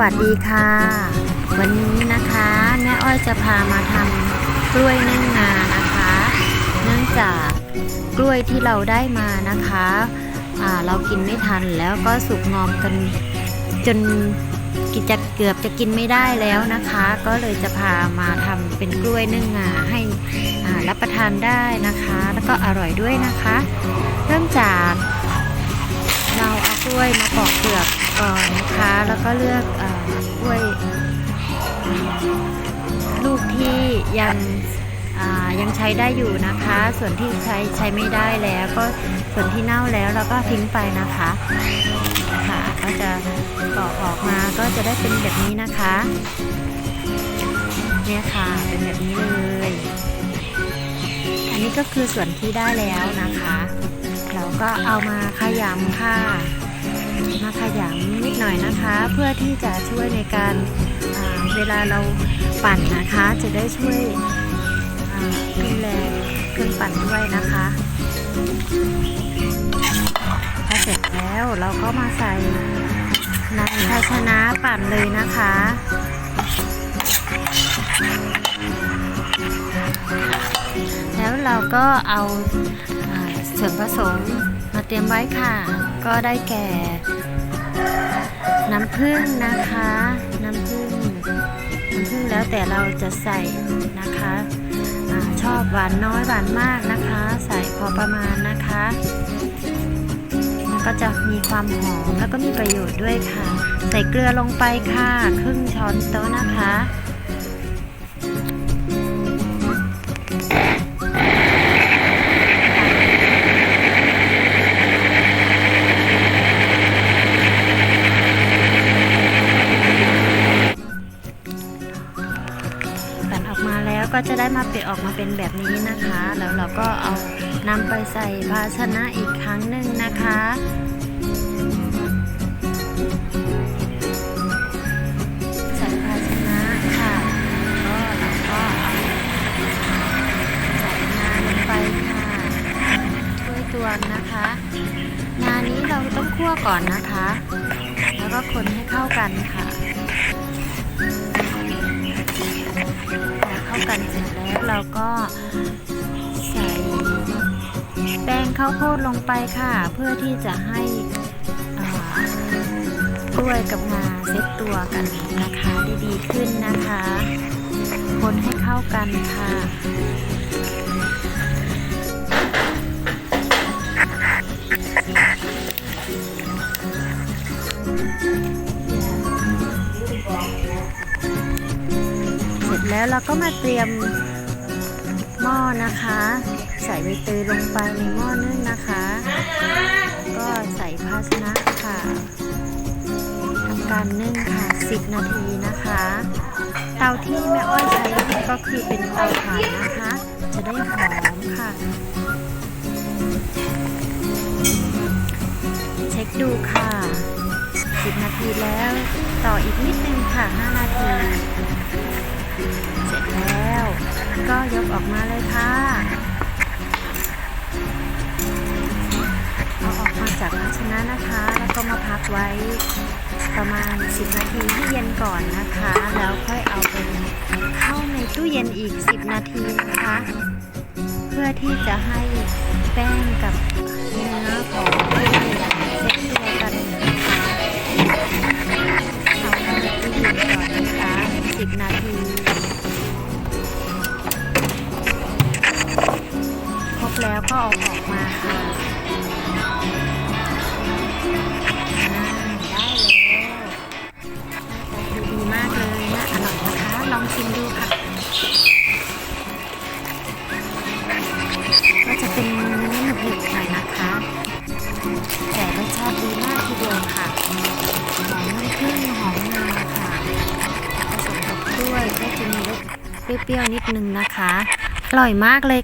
วัสดีค่ะ วันนี้นะคะแม่อ้อยจะพามาทำกล้วยนึ่งงานะคะ เนื่องจากกล้วยที่เราได้มานะคะอ่าเรากินไม่ทันแล้วก็สุกงอมกันจนกินจะเกือบจะกินไม่ได้แล้วนะคะ ก็เลยจะพามาทำเป็นกล้วยนึ่งงาให้รับประทานได้นะคะ แล้วก็อร่อยด้วยนะคะ เริ่มจาก กล้วยมาปอกเปลือกก่อนนะคะ แล้วก็เลือกกล้วยลูกที่ยังยังใช้ได้อยู่นะคะ ส่วนที่ใช้ใช้ไม่ได้แล้วก็ส่วนที่เน่าแล้วเราก็ทิ้งไปนะคะค่ะก็จะปอกออกมาก็จะได้เป็นแบบนี้นะคะ เนี่ยค่ะเป็นแบบนี้เลย อันนี้ก็คือส่วนที่ได้แล้วนะคะ เราก็เอามาขยำค่ะ มาขยำนิดหน่อยนะคะ เพื่อที่จะช่วยในการาเวลาเราปั่นนะคะ จะได้ช่วยดูแลเครื่องปั่นด้วยนะคะพอเสร็จแล้วเราก็มาใส่ในภาชนะปั่นเลยนะคะแล้วเราก็เอาส่วนผสมมาเตรียมไว้ค่ะ ก็ได้แก่ น้ำผึ้งนะคะ น้ำผึ้งน้ำผึ้งแล้วแต่เราจะใส่นะคะอชอบหวานน้อยหวานมากนะคะ ใส่พอประมาณนะคะมันก็จะมีความหอมแล้วก็มีประโยชน์ด้วยค่ะ ใส่เกลือลงไปค่ะ ครึ่งช้อนโต๊ะนะคะ ก็จะได้มาเป็นออกมาเป็นแบบนี้นะคะ แล้วเราก็เอานำไปใส่ภาชนะอีกครั้งหนึ่งนะคะใส่ภาชนะค่ะก็เราก็ใส่งาลงไปค่ะถ้วยตวงนะคะงานนี้เราต้องคั่วก่อนนะคะ แล้วก็คนให้เข้ากันค่ะ เข้ากันเสร็จแล้วเราก็ใส่แป้งข้าวโพดลงไปค่ะ เพื่อที่จะให้กล้วยกับงาเซ็ตตัวกันนะคะดีดีขึ้นนะคะ คนให้เข้ากันค่ะ แล้วเราก็มาเตรียมหม้อนะคะ ใส่ใบเตยลงไปในหม้อนึ่งนะคะ ก็ใส่ภาชนะค่ะทำการนึ่งค่ะ 10 นาทีนะคะ เตาที่แม่อ้อยใช้ก็คือเป็นเตาถ่านนะคะ จะได้หอมค่ะ เช็คดูค่ะ 10 นาทีแล้ว ต่ออีกนิดนึงค่ะ 5 นาที เสร็จแล้ว ก็ยกออกมาเลยค่ะเอาออกมาจากภาชนะนะคะ แล้วก็มาพักไว้ประมาณ 10 นาทีให้เย็นก่อนนะคะ แล้วค่อยเอาไปเข้าในตู้เย็นอีก 10 นาทีนะคะ เพื่อที่จะให้แป้งกับเนื้อของกล้วยเซ็ตตัวกันนะคะเอาเข้าในตู้เย็นก่อนนะคะ 10 นาที ก็เอาออกมาค่ะอ่าได้แล้วดูดีมากเลยนะอร่อยนะคะ ลองชิมดูค่ะ ก็จะเป็นเนื้อหนึบๆหน่อยนะคะ แต่รสชาติดีมากทีเดียวค่ะ หอมน้ำผึ้งหอมงาค่ะผสมกับกล้วยก็จะมีรสเปรี้ยวๆนิดนึงนะคะ อร่อยมากเลย